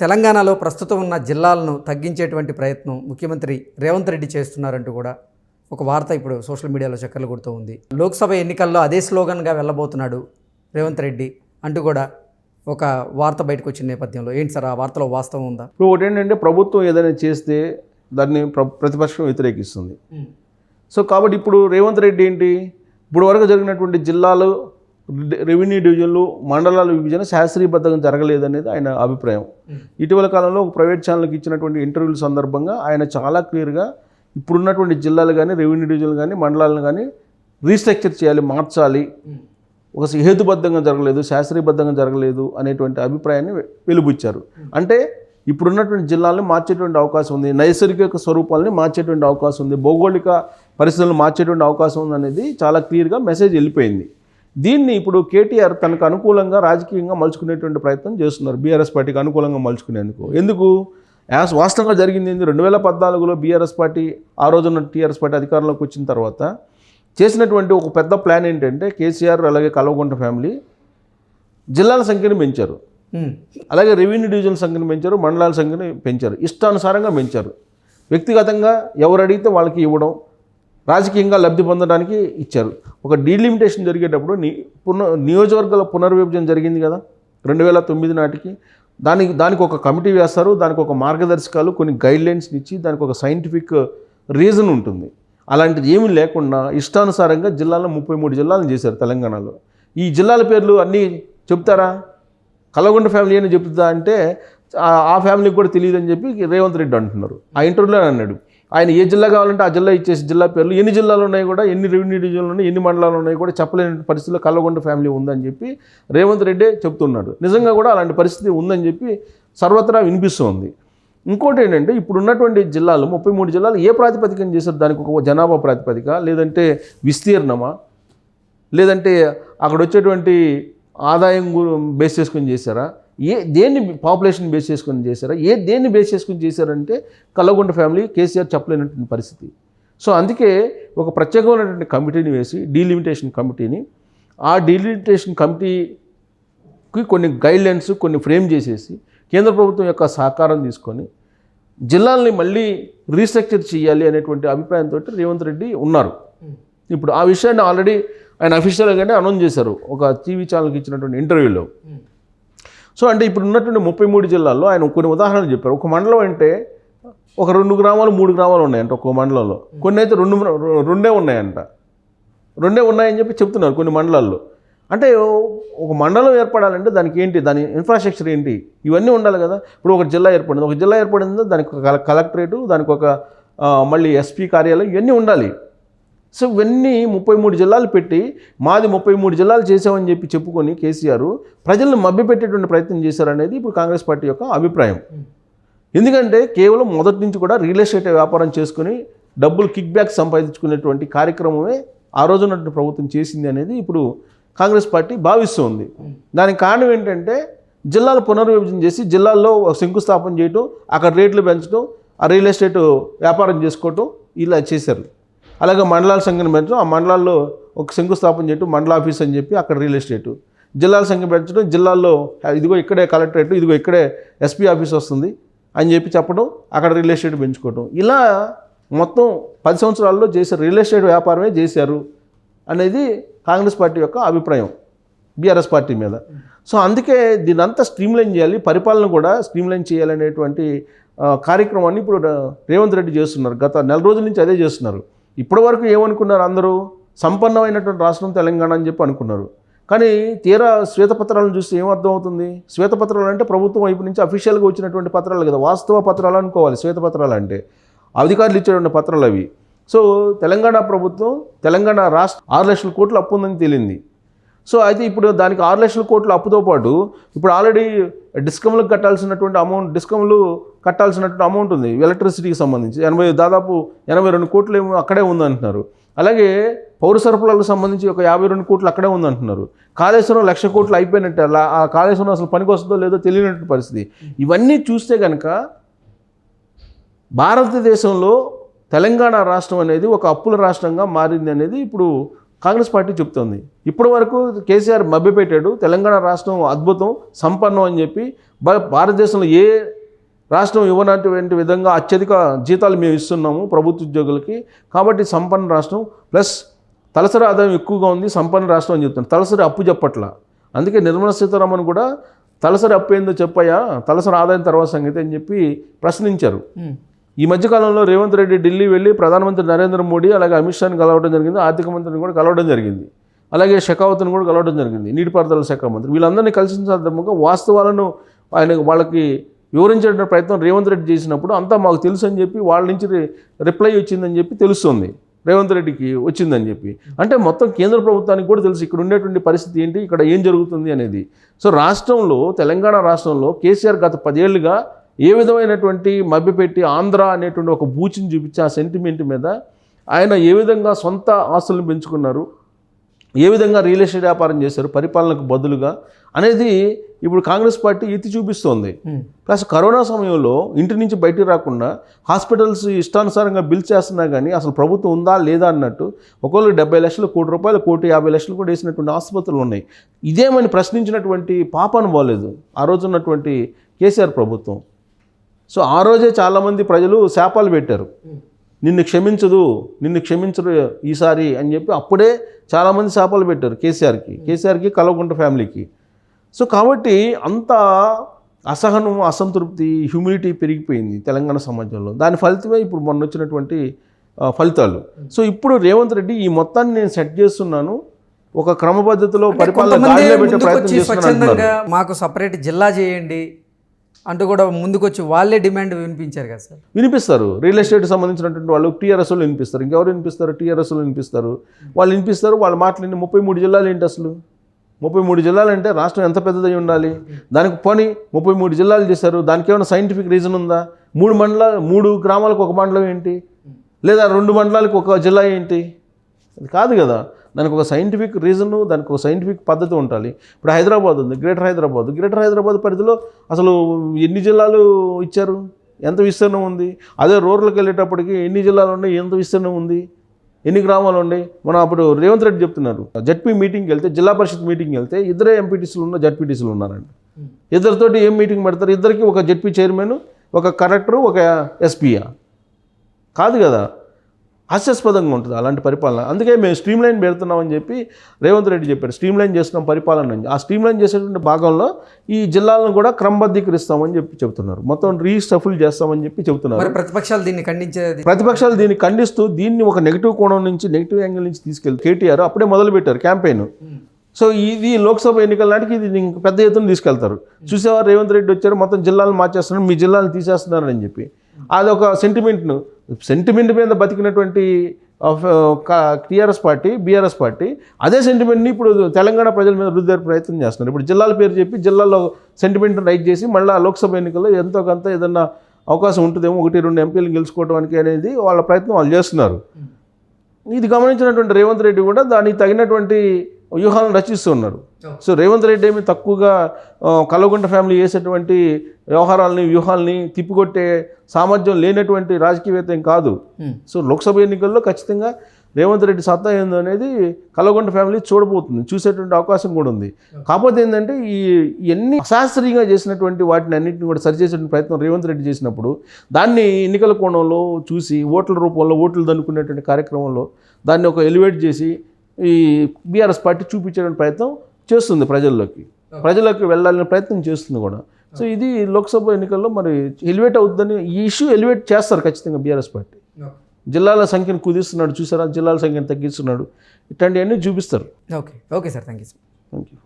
తెలంగాణలో ప్రస్తుతం ఉన్న జిల్లాలను తగ్గించేటువంటి ప్రయత్నం ముఖ్యమంత్రి రేవంత్ రెడ్డి చేస్తున్నారంటూ కూడా ఒక వార్త ఇప్పుడు సోషల్ మీడియాలో చక్కర్లు కొడుతూ ఉంది. లోక్సభ ఎన్నికల్లో అదే స్లోగన్గా వెళ్ళబోతున్నాడు రేవంత్ రెడ్డి అంటూ కూడా ఒక వార్త బయటకు వచ్చిన నేపథ్యంలో. ఏంటి సార్ ఆ వార్తలో వాస్తవం ఉందా? ఇప్పుడు ఒకటి ఏంటంటే ప్రభుత్వం ఏదైనా చేస్తే దాన్ని ప్ర ప్రతిపక్షం వ్యతిరేకిస్తుంది. సో కాబట్టి ఇప్పుడు రేవంత్ రెడ్డి ఏంటి? ఇప్పుడు వరకు జరిగినటువంటి జిల్లాలు రెవెన్యూ డివిజన్లు మండలాల విభజన శాస్త్రీయబద్ధంగా జరగలేదనేది ఆయన అభిప్రాయం. ఇటీవల కాలంలో ఒక ప్రైవేట్ ఛానల్కి ఇచ్చినటువంటి ఇంటర్వ్యూల సందర్భంగా ఆయన చాలా క్లియర్గా ఇప్పుడున్నటువంటి జిల్లాలు కానీ రెవెన్యూ డివిజన్లు కానీ మండలాలను కానీ రీస్ట్రక్చర్ చేయాలి మార్చాలి. ఒక హేతుబద్ధంగా జరగలేదు శాస్త్రీయబద్ధంగా జరగలేదు అనేటువంటి అభిప్రాయాన్ని వెలుబుచ్చారు. అంటే ఇప్పుడున్నటువంటి జిల్లాలను మార్చేటువంటి అవకాశం ఉంది నైసర్గిక స్వరూపాలని మార్చేటువంటి అవకాశం ఉంది భౌగోళిక పరిస్థితులను మార్చేటువంటి అవకాశం ఉంది అనేది చాలా క్లియర్గా మెసేజ్ వెళ్ళిపోయింది. దీన్ని ఇప్పుడు కేటీఆర్ తనకు అనుకూలంగా రాజకీయంగా మలుచుకునేటువంటి ప్రయత్నం చేస్తున్నారు. బీఆర్ఎస్ పార్టీకి అనుకూలంగా మలుచుకునేందుకు. ఎందుకు? యాస్ వాస్తవంగా జరిగింది ఏంది? రెండు వేల పద్నాలుగులో బీఆర్ఎస్ పార్టీ ఆ రోజున టీఆర్ఎస్ పార్టీ అధికారంలోకి వచ్చిన తర్వాత చేసినటువంటి ఒక పెద్ద ప్లాన్ ఏంటంటే కేసీఆర్ అలాగే కల్వకుంట్ల ఫ్యామిలీ జిల్లాల సంఖ్యను పెంచారు. అలాగే రెవెన్యూ డివిజన్ సంఖ్యను పెంచారు మండలాల సంఖ్యను పెంచారు. ఇష్టానుసారంగా పెంచారు. వ్యక్తిగతంగా ఎవరు అడిగితే వాళ్ళకి ఇవ్వడం రాజకీయంగా లబ్ధి పొందడానికి ఇచ్చారు. ఒక డీలిమిటేషన్ జరిగేటప్పుడు ని పున నియోజకవర్గాల పునర్విభజన జరిగింది కదా? రెండు వేల తొమ్మిది నాటికి. దానికి దానికి ఒక కమిటీ వేస్తారు దానికి ఒక మార్గదర్శకాలు కొన్ని గైడ్లైన్స్ ఇచ్చి దానికి ఒక సైంటిఫిక్ రీజన్ ఉంటుంది. అలాంటిది ఏమీ లేకుండా ఇష్టానుసారంగా జిల్లాలో ముప్పై మూడు జిల్లాలను చేశారు తెలంగాణలో. ఈ జిల్లాల పేర్లు అన్నీ చెప్తారా? కలగొండ ఫ్యామిలీ అని చెప్తుందా అంటే ఆ- ఆ ఫ్యామిలీకి కూడా తెలియదని చెప్పి రేవంత్ రెడ్డి అంటున్నారు. ఆ ఇంటర్వ్యూలో అన్నాడు ఆయన ఏ జిల్లా కావాలంటే ఆ జిల్లా ఇచ్చేసి జిల్లా పేర్లు. ఎన్ని జిల్లాలు ఉన్నాయి కూడా ఎన్ని రెవెన్యూ డివిజన్లు ఉన్నాయి ఎన్ని మండలాలు ఉన్నాయి కూడా చెప్పలేని పరిస్థితిలో కల్లగొండ ఫ్యామిలీ ఉందని చెప్పి రేవంత్ రెడ్డి చెప్తున్నాడు. నిజంగా కూడా అలాంటి పరిస్థితి ఉందని చెప్పి సర్వత్రా వినిపిస్తుంది. ఇంకోటి ఏంటంటే ఇప్పుడు ఉన్నటువంటి జిల్లాలు ముప్పై మూడు జిల్లాలు ఏ ప్రాతిపదికన చేశారు? దానికి ఒక జనాభా ప్రాతిపదిక లేదంటే విస్తీర్ణమా? లేదంటే అక్కడ వచ్చేటువంటి ఆదాయం బేస్ చేసుకొని చేశారా? ఏ దేన్ని పాపులేషన్ బేస్ చేసుకొని చేశారా? ఏ దేన్ని బేస్ చేసుకొని చేశారంటే కల్లగొండ ఫ్యామిలీ కేసీఆర్ చెప్పలేనటువంటి పరిస్థితి. సో అందుకే ఒక ప్రత్యేకమైనటువంటి కమిటీని వేసి డీలిమిటేషన్ కమిటీని ఆ డీలిమిటేషన్ కమిటీకి కొన్ని గైడ్లైన్స్ కొన్ని ఫ్రేమ్ చేసేసి కేంద్ర ప్రభుత్వం యొక్క సహకారం తీసుకొని జిల్లాల్ని మళ్ళీ రీస్ట్రక్చర్ చేయాలి అనేటువంటి అభిప్రాయంతో రేవంత్ రెడ్డి ఉన్నారు. ఇప్పుడు ఆ విషయాన్ని ఆల్రెడీ ఆయన అఫీషియల్గానే అనౌన్స్ చేశారు. ఒక టీవీ ఛానల్కి ఇచ్చినటువంటి ఇంటర్వ్యూలో. సో అంటే ఇప్పుడు ఉన్నటువంటి ముప్పై మూడు జిల్లాల్లో ఆయన కొన్ని ఉదాహరణలు చెప్పారు. ఒక మండలం అంటే ఒక రెండు గ్రామాలు మూడు గ్రామాలు ఉన్నాయంట ఒక్కో మండలంలో. కొన్ని అయితే రెండు రెండే ఉన్నాయంట. రెండే ఉన్నాయని చెప్పి చెప్తున్నారు కొన్ని మండలాల్లో. అంటే ఒక మండలం ఏర్పడాలంటే దానికి ఏంటి దాని ఇన్ఫ్రాస్ట్రక్చర్ ఏంటి? ఇవన్నీ ఉండాలి కదా. ఇప్పుడు ఒక జిల్లా ఏర్పడింది. ఒక జిల్లా ఏర్పడింది దానికి ఒక కల- కలెక్టరేటు దానికి ఒక మళ్ళీ ఎస్పీ కార్యాలయం ఇవన్నీ ఉండాలి. సో ఇవన్నీ ముప్పై మూడు జిల్లాలు పెట్టి మాది ముప్పై మూడు జిల్లాలు చేసామని చెప్పి చెప్పుకొని కేసీఆర్ ప్రజలను మభ్యపెట్టేటువంటి ప్రయత్నం చేశారనేది ఇప్పుడు కాంగ్రెస్ పార్టీ యొక్క అభిప్రాయం. ఎందుకంటే కేవలం మొదటి నుంచి కూడా రియల్ ఎస్టేట్ వ్యాపారం చేసుకుని డబ్బులు కిక్ బ్యాక్ సంపాదించుకునేటువంటి కార్యక్రమమే ఆ రోజున ప్రభుత్వం చేసింది అనేది ఇప్పుడు కాంగ్రెస్ పార్టీ భావిస్తుంది. దానికి కారణం ఏంటంటే జిల్లాలు పునర్విభజన చేసి జిల్లాల్లో ఒక శంకుస్థాపన చేయటం అక్కడ రేట్లు పెంచడం ఆ రియల్ ఎస్టేట్ వ్యాపారం చేసుకోవటం ఇలా చేశారు. అలాగే మండలాల సంఖ్యను పెంచడం ఆ మండలాల్లో ఒక శంకుస్థాపన చేయటం మండల ఆఫీస్ అని చెప్పి అక్కడ రియల్ ఎస్టేట్. జిల్లాల సంఖ్య పెంచడం జిల్లాల్లో ఇదిగో ఇక్కడే కలెక్టరేట్ ఇదిగో ఇక్కడే ఎస్పీ ఆఫీస్ వస్తుంది అని చెప్పి చెప్పడం అక్కడ రియల్ ఎస్టేట్ పెంచుకోవడం ఇలా మొత్తం పది సంవత్సరాల్లో చేసే రియల్ ఎస్టేట్ వ్యాపారమే చేశారు అనేది కాంగ్రెస్ పార్టీ యొక్క అభిప్రాయం బీఆర్ఎస్ పార్టీ మీద. సో అందుకే దీని అంతా స్ట్రీమ్లైన్ చేయాలి పరిపాలన కూడా స్ట్రీమ్లైన్ చేయాలనేటువంటి కార్యక్రమాన్ని ఇప్పుడు రేవంత్ రెడ్డి చేస్తున్నారు. గత నెల రోజుల నుంచి అదే చేస్తున్నారు. ఇప్పటి వరకు ఏమనుకున్నారు అందరూ? సంపన్నమైనటువంటి రాష్ట్రం తెలంగాణ అని చెప్పి అనుకున్నారు. కానీ తీరా శ్వేతపత్రాలను చూస్తే ఏమర్థం అవుతుంది శ్వేతపత్రాలు అంటే ప్రభుత్వం వైపు నుంచి అఫీషియల్గా వచ్చినటువంటి పత్రాలు కదా. వాస్తవ పత్రాలు అనుకోవాలి శ్వేతపత్రాలు అంటే. అధికారులు ఇచ్చేటువంటి పత్రాలు అవి. సో తెలంగాణ ప్రభుత్వం తెలంగాణ రాష్ట్ర ఆరు లక్షల కోట్లు అప్పు ఉందని తేలింది. సో అయితే ఇప్పుడు దానికి ఆరు లక్షల కోట్ల అప్పుతో పాటు ఇప్పుడు ఆల్రెడీ డిస్కమ్లకు కట్టాల్సినటువంటి అమౌంట్ డిస్కమ్లు కట్టాల్సినటువంటి అమౌంట్ ఉంది ఎలక్ట్రిసిటీకి సంబంధించి. ఎనభై దాదాపు ఎనభై రెండు కోట్లు ఏమో అక్కడే ఉందంటున్నారు అలాగే పౌర సరఫరాలకు సంబంధించి ఒక యాభై రెండు కోట్లు అక్కడే ఉందంటున్నారు కాళేశ్వరం లక్ష కోట్లు అయిపోయినట్టే అలా ఆ కాళేశ్వరం అసలు పనికొస్తుందో లేదో తెలియనటువంటి పరిస్థితి. ఇవన్నీ చూస్తే కనుక భారతదేశంలో తెలంగాణ రాష్ట్రం అనేది ఒక అప్పుల రాష్ట్రంగా మారింది అనేది ఇప్పుడు కాంగ్రెస్ పార్టీ చెప్తోంది. ఇప్పటి వరకు కేసీఆర్ మభ్యపెట్టాడు తెలంగాణ రాష్ట్రం అద్భుతం సంపన్నం అని చెప్పి భారతదేశంలో ఏ రాష్ట్రం ఇవ్వనటువంటి విధంగా అత్యధిక జీతాలు మేము ఇస్తున్నాము ప్రభుత్వ ఉద్యోగులకి. కాబట్టి సంపన్న రాష్ట్రం ప్లస్ తలసరి ఆదాయం ఎక్కువగా ఉంది సంపన్న రాష్ట్రం అని చెప్తున్నారు. తలసరి అప్పు చెప్పట్ల. అందుకే నిర్మలా సీతారామన్ కూడా తలసరి అప్పు ఏందో చెప్పయ్యా తలసరి ఆదాయం తర్వాత సంగతి అని చెప్పి ప్రశ్నించారు. ఈ మధ్యకాలంలో రేవంత్ రెడ్డి ఢిల్లీ వెళ్ళి ప్రధానమంత్రి నరేంద్ర మోడీ అలాగే అమిత్ షాని కలవడం జరిగింది ఆర్థిక మంత్రిని కూడా కలవడం జరిగింది. అలాగే షెకావత్ని కూడా కలవడం జరిగింది నీటిపారుదల శాఖ మంత్రి. వీళ్ళందరినీ కలిసిన సందర్భంగా వాస్తవాలను ఆయన వాళ్ళకి వివరించడానికి ప్రయత్నం రేవంత్ రెడ్డి చేసినప్పుడు అంతా మాకు తెలుసు అని చెప్పి వాళ్ళ నుంచి రి- రిప్లై వచ్చిందని చెప్పి తెలుస్తుంది. రేవంత్ రెడ్డికి వచ్చిందని చెప్పి. అంటే మొత్తం కేంద్ర ప్రభుత్వానికి కూడా తెలుసు ఇక్కడ ఉండేటువంటి పరిస్థితి ఏంటి ఇక్కడ ఏం జరుగుతుంది అనేది. సో రాష్ట్రంలో తెలంగాణ రాష్ట్రంలో కేసీఆర్ గత పదేళ్ళుగా ఏ విధమైనటువంటి మభ్యపెట్టి ఆంధ్ర అనేటువంటి ఒక బూచిని చూపించి ఆ సెంటిమెంట్ మీద ఆయన ఏ విధంగా సొంత ఆస్తులను పెంచుకున్నారు ఏ విధంగా రియల్ ఎస్టేట్ వ్యాపారం చేశారు పరిపాలనకు బదులుగా అనేది ఇప్పుడు కాంగ్రెస్ పార్టీ ఎత్తి చూపిస్తోంది. ప్లస్ కరోనా సమయంలో ఇంటి నుంచి బయటికి రాకుండా హాస్పిటల్స్ ఇష్టానుసారంగా బిల్ చేస్తున్నా కానీ అసలు ప్రభుత్వం ఉందా లేదా అన్నట్టు ఒకళ్ళు డెబ్బై లక్షలు కోటి రూపాయలు కోటి యాభై లక్షలు కూడా వేసినటువంటి ఆసుపత్రులు ఉన్నాయి. ఇదేమని ప్రశ్నించినటువంటి పాపను పోలేదు. ఆ రోజు ఉన్నటువంటి కేసీఆర్ ప్రభుత్వం. సో ఆ రోజే చాలామంది ప్రజలు శాపాలు పెట్టారు. నిన్ను క్షమించదు నిన్ను క్షమించరు ఈసారి అని చెప్పి అప్పుడే చాలామంది శాపాలు పెట్టారు కేసీఆర్కి. కేసీఆర్కి కలవకుంట ఫ్యామిలీకి. సో కాబట్టి అంత అసహనం అసంతృప్తి హ్యూమిడిటీ పెరిగిపోయింది తెలంగాణ సమాజంలో. దాని ఫలితమే ఇప్పుడు మొన్న వచ్చినటువంటి ఫలితాలు. సో ఇప్పుడు రేవంత్ రెడ్డి ఈ మొత్తాన్ని నేను సెట్ చేస్తున్నాను. ఒక పరిపాలన చేస్తున్నాను అంటున్నారు. స్వచ్ఛందంగా మాకు సపరేట్ జిల్లా చేయండి అంటూ కూడా ముందుకొచ్చి వాళ్ళే డిమాండ్ వినిపించారు కదా సార్? వినిపిస్తారు. రియల్ ఎస్టేట్ సంబంధించినటువంటి వాళ్ళు టీఆర్ఎస్లు వినిపిస్తారు. ఇంకెవరు వినిపిస్తారు? టీఆర్ఎస్లు వినిపిస్తారు. వాళ్ళు వినిపిస్తారు. వాళ్ళు మాట్లాడిన ముప్పై మూడు జిల్లాలు ఏంటి అసలు? ముప్పై మూడు జిల్లాలంటే రాష్ట్రం ఎంత పెద్దదై ఉండాలి? దానికి పోనీ ముప్పై మూడు జిల్లాలు చేశారు. దానికి ఏమైనా సైంటిఫిక్ రీజన్ ఉందా? మూడు మండలాలు మూడు గ్రామాలకు ఒక మండలం ఏంటి? లేదా రెండు మండలాలకు ఒక జిల్లా ఏంటి? అది కాదు కదా. దానికి ఒక సైంటిఫిక్ రీజను దానికి ఒక సైంటిఫిక్ పద్ధతి ఉండాలి. ఇప్పుడు హైదరాబాద్ ఉంది. గ్రేటర్ హైదరాబాద్. గ్రేటర్ హైదరాబాద్ పరిధిలో అసలు ఎన్ని జిల్లాలు ఇచ్చారు? ఎంత విస్తీర్ణం ఉంది? అదే రూరల్కి వెళ్ళేటప్పటికి ఎన్ని జిల్లాలు ఉన్నాయి? ఎంత విస్తీర్ణం ఉంది? ఎన్ని గ్రామాలు ఉన్నాయి? మనం అప్పుడు రేవంత్ రెడ్డి చెప్తున్నారు. జడ్పీ మీటింగ్కి వెళ్తే జిల్లా పరిషత్ మీటింగ్కి వెళ్తే ఇద్దరే ఎంపీటీసీలు ఉన్న జడ్పీటీసీలు ఉన్నారండి ఇద్దరితోటి ఏం మీటింగ్ పెడతారు? ఇద్దరికి ఒక జడ్పీ చైర్మన్ ఒక కలెక్టరు ఒక ఎస్పీయా? కాదు కదా? హాస్యాస్పదంగా ఉంటుంది అలాంటి పరిపాలన. అందుకే మేము స్ట్రీమ్ లైన్ పెడుతున్నామని చెప్పి రేవంత్ రెడ్డి చెప్పారు. స్ట్రీమ్ లైన్ చేస్తున్నాం పరిపాలన ఆ స్ట్రీమ్ లైన్ చేసేటువంటి భాగంలో ఈ జిల్లాలను కూడా క్రమబద్ధీకరిస్తామని చెప్పి చెబుతున్నారు. మొత్తం రీస్టఫుల్ చేస్తామని చెప్పి చెబుతున్నారు. ప్రతిపక్షాలు దీన్ని ఖండించేది? ప్రతిపక్షాలు దీన్ని ఖండిస్తూ దీన్ని ఒక నెగిటివ్ కోణం నుంచి నెగిటివ్ యాంగిల్ నుంచి తీసుకెళ్తే కేటీఆర్ అప్పుడే మొదలుపెట్టారు క్యాంపెయిన్. సో ఇది లోక్సభ ఎన్నికల నాటికి ఇది పెద్ద ఎత్తున తీసుకెళ్తారు. చూసేవా రేవంత్ రెడ్డి వచ్చారు మొత్తం జిల్లాలను మార్చేస్తున్నారు మీ జిల్లాలను తీసేస్తున్నారు అని చెప్పి అదొక సెంటిమెంట్ను సెంటిమెంట్ మీద బతికినటువంటి టీఆర్ఎస్ పార్టీ బీఆర్ఎస్ పార్టీ అదే సెంటిమెంట్ని ఇప్పుడు తెలంగాణ ప్రజల మీద రుద్దే ప్రయత్నం చేస్తున్నారు. ఇప్పుడు జిల్లాల పేరు చెప్పి జిల్లాలో సెంటిమెంట్ రైట్ చేసి మళ్ళీ లోక్సభ ఎన్నికల్లో ఎంతో కొంత ఏదన్నా అవకాశం ఉంటుందేమో ఒకటి రెండు ఎంపీలు గెలుచుకోవడానికి అనేది వాళ్ళ ప్రయత్నం వాళ్ళు చేస్తున్నారు. ఇది గమనించినటువంటి రేవంత్ రెడ్డి కూడా దానికి తగినటువంటి వ్యూహాలను రచిస్తున్నారు. సో రేవంత్ రెడ్డి ఏమి తక్కువగా ఆ, కల్వకుంట్ల ఫ్యామిలీ చేసేటువంటి వ్యవహారాలని వ్యూహాలని తిప్పికొట్టే సామర్థ్యం లేనటువంటి రాజకీయవేత్త ఏం కాదు. సో లోక్సభ ఎన్నికల్లో ఖచ్చితంగా రేవంత్ రెడ్డి సత్తా ఏందో అనేది కల్వకుంట్ల ఫ్యామిలీ చూడబోతుంది చూసేటువంటి అవకాశం కూడా ఉంది. కాకపోతే ఏంటంటే ఈ ఇవన్నీ అశాస్త్రీయంగా చేసినటువంటి వాటిని అన్నింటిని కూడా సరిచేసే ప్రయత్నం రేవంత్ రెడ్డి చేసినప్పుడు దాన్ని ఎన్నికల కోణంలో చూసి ఓట్ల రూపంలో ఓట్లు దన్నుకునేటువంటి కార్యక్రమంలో దాన్ని ఒక ఎలివేట్ చేసి ఈ బీఆర్ఎస్ పార్టీ చూపించేటువంటి ప్రయత్నం చేస్తుంది ప్రజల్లోకి. ప్రజలకు వెళ్ళాలనే ప్రయత్నం చేస్తుంది కూడా. సో ఇది లోక్సభ ఎన్నికల్లో మరి ఎలివేట్ అవుతుందని ఈ ఇష్యూ ఎలివేట్ చేస్తారు ఖచ్చితంగా బీఆర్ఎస్ పార్టీ. జిల్లాల సంఖ్యను కుదిస్తున్నాడు చూసారా? జిల్లాల సంఖ్యను తగ్గిస్తున్నాడు. ఇట్లాంటివన్నీ చూపిస్తారు. Okay okay sir thank you sir thank you